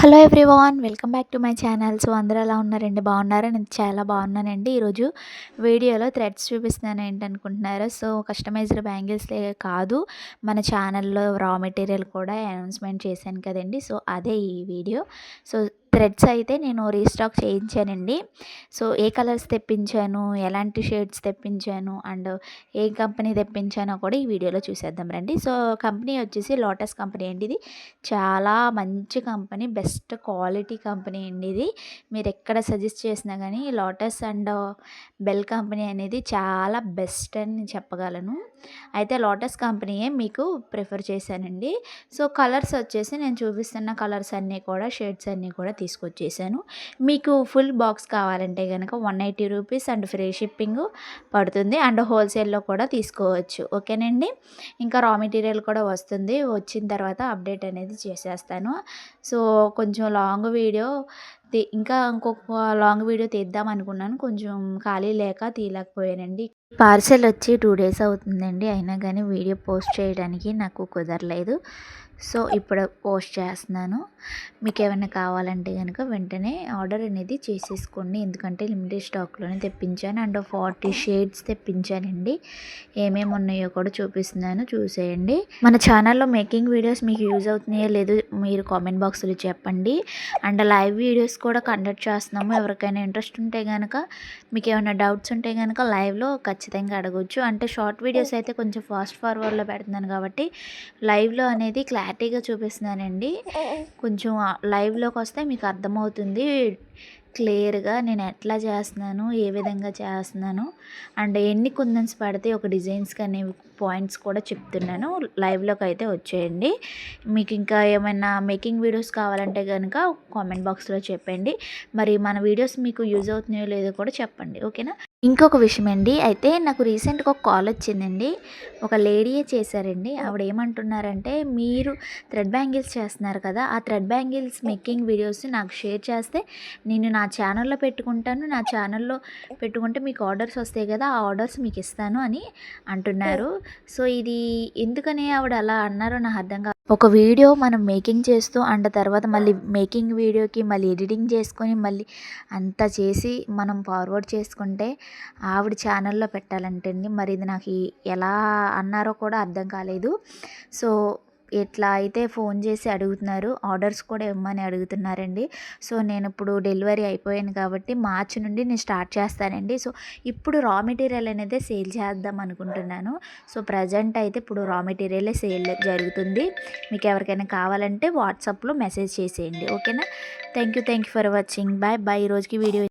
Hello everyone welcome back to my channel. So అందరూ ఎలా ఉన్నారండి? బాగున్నారా? నేను చాలా బాగున్నానండి. ఈరోజు వీడియోలో థ్రెడ్స్ చూపిస్తున్నాను ఏంటనుకుంటున్నారా? సో కస్టమైజ్డ్ బ్యాంగిల్స్లే కాదు మన ఛానల్లో రా మెటీరియల్ కూడా అనౌన్స్మెంట్ చేశాను కదండి. సో అదే ఈ వీడియో. సో థ్రెడ్స్ అయితే నేను రీస్టాక్ చేయించానండి. సో ఏ కలర్స్ తెప్పించాను ఎలాంటి షేడ్స్ తెప్పించాను అండ్ ఏ కంపెనీ తెప్పించానో కూడా ఈ వీడియోలో చూసేద్దాం రండి. సో కంపెనీ వచ్చేసి లోటస్ కంపెనీ అండి ఇది. చాలా మంచి కంపెనీ బెస్ట్ క్వాలిటీ కంపెనీ అండి ఇది. మీరు ఎక్కడ సజెస్ట్ చేసినా కానీ లోటస్ అండ్ బెల్ కంపెనీ అనేది చాలా బెస్ట్ అని చెప్పగలను. అయితే లోటస్ కంపెనీయే మీకు ప్రిఫర్ చేశానండి. సో కలర్స్ వచ్చేసి నేను చూపిస్తున్న కలర్స్ అన్నీ కూడా షేడ్స్ అన్నీ కూడా తీసుకొచ్చేసాను. మీకు ఫుల్ బాక్స్ కావాలంటే కనుక one eighty rupees and free shipping పడుతుంది. అండ్ హోల్సేల్లో కూడా తీసుకోవచ్చు. ఓకేనండి? ఇంకా రా మెటీరియల్ కూడా వస్తుంది. వచ్చిన తర్వాత అప్డేట్ అనేది చేసేస్తాను. సో కొంచెం లాంగ్ వీడియో ఇంకా ఇంకొక లాంగ్ వీడియో తీద్దాం అనుకున్నాను. కొంచెం ఖాళీ లేక తీయలేకపోయానండి. పార్సెల్ వచ్చి టూ డేస్ అవుతుందండి. అయినా కానీ వీడియో పోస్ట్ చేయడానికి నాకు కుదరలేదు. సో ఇప్పుడు పోస్ట్ చేస్తున్నాను. మీకు ఏమైనా కావాలంటే కనుక వెంటనే ఆర్డర్ అనేది చేసేసుకోండి. ఎందుకంటే లిమిటెడ్ స్టాక్లోనే తెప్పించాను. అండ్ ఫార్టీ షేడ్స్ తెప్పించానండి. ఏమేమి ఉన్నాయో కూడా చూపిస్తున్నాను. చూసేయండి. మన ఛానల్లో మేకింగ్ వీడియోస్ మీకు యూజ్ అవుతున్నాయో లేదు మీరు కామెంట్ బాక్స్లో చెప్పండి. అండ్ లైవ్ వీడియోస్ కూడా కండక్ట్ చేస్తున్నాము. ఎవరికైనా ఇంట్రెస్ట్ ఉంటే కనుక మీకు ఏమైనా డౌట్స్ ఉంటే కనుక లైవ్లో ఖచ్చితంగా అడగవచ్చు అంటే షార్ట్ వీడియోస్ అయితే కొంచెం ఫాస్ట్ ఫార్వర్డ్లో పెడుతున్నాను కాబట్టి లైవ్లో అనేది క్లారిటీగా చూపిస్తున్నానండి. కొంచెం లైవ్లోకి వస్తే మీకు అర్థమవుతుంది. క్లియర్గా నేను ఎట్లా చేస్తున్నాను ఏ విధంగా చేస్తున్నాను అండ్ ఎన్ని కుందన్స్ పడితే ఒక డిజైన్స్కి అనేవి పాయింట్స్ కూడా చెప్తున్నాను. లైవ్లోకి అయితే వచ్చేయండి. మీకు ఇంకా ఏమైనా మేకింగ్ వీడియోస్ కావాలంటే కనుక కామెంట్ బాక్స్లో చెప్పండి. మరి మన వీడియోస్ మీకు యూజ్ అవుతున్నాయో లేదో కూడా చెప్పండి. ఓకేనా? ఇంకొక విషయం అండి అయితే నాకు రీసెంట్గా ఒక కాల్ వచ్చిందండి. ఒక లేడీయే చేశారండి. ఆవిడ ఏమంటున్నారంటే మీరు థ్రెడ్ బ్యాంగిల్స్ చేస్తున్నారు కదా ఆ థ్రెడ్ బ్యాంగిల్స్ మేకింగ్ వీడియోస్ నాకు షేర్ చేస్తే నేను నా ఛానల్లో పెట్టుకుంటాను నా ఛానల్లో పెట్టుకుంటే మీకు ఆర్డర్స్ వస్తాయి కదా ఆ ఆర్డర్స్ మీకు ఇస్తాను అని అంటున్నారు. సో ఇది ఎందుకని ఆవిడ అలా అన్నారో నాకు అర్థం కాదు ఒక వీడియో మనం మేకింగ్ చేస్తూ అండ్ తర్వాత మళ్ళీ మేకింగ్ వీడియోకి మళ్ళీ ఎడిటింగ్ చేసుకొని మళ్ళీ అంతా చేసి మనం ఫార్వర్డ్ చేసుకుంటే ఆవిడ ఛానల్లో పెట్టాలంటే మరి ఇది నాకు ఎలా అన్నారో కూడా అర్థం కాలేదు. సో ఎట్లా అయితే ఫోన్ చేసి అడుగుతున్నారు ఆర్డర్స్ కూడా ఇవ్వమని అడుగుతున్నారండి. సో నేను ఇప్పుడు డెలివరీ అయిపోయాను కాబట్టి మార్చి నుండి నేను స్టార్ట్ చేస్తానండి. సో ఇప్పుడు రా మెటీరియల్ అనేది సేల్ చేద్దాం అనుకుంటున్నాను. సో ప్రజెంట్ అయితే ఇప్పుడు రా మెటీరియలే సేల్ జరుగుతుంది. మీకు ఎవరికైనా కావాలంటే వాట్సాప్లో మెసేజ్ చేసేయండి. ఓకేనా? Thank you thank you for watching. Bye bye. ఈ రోజుకి వీడియో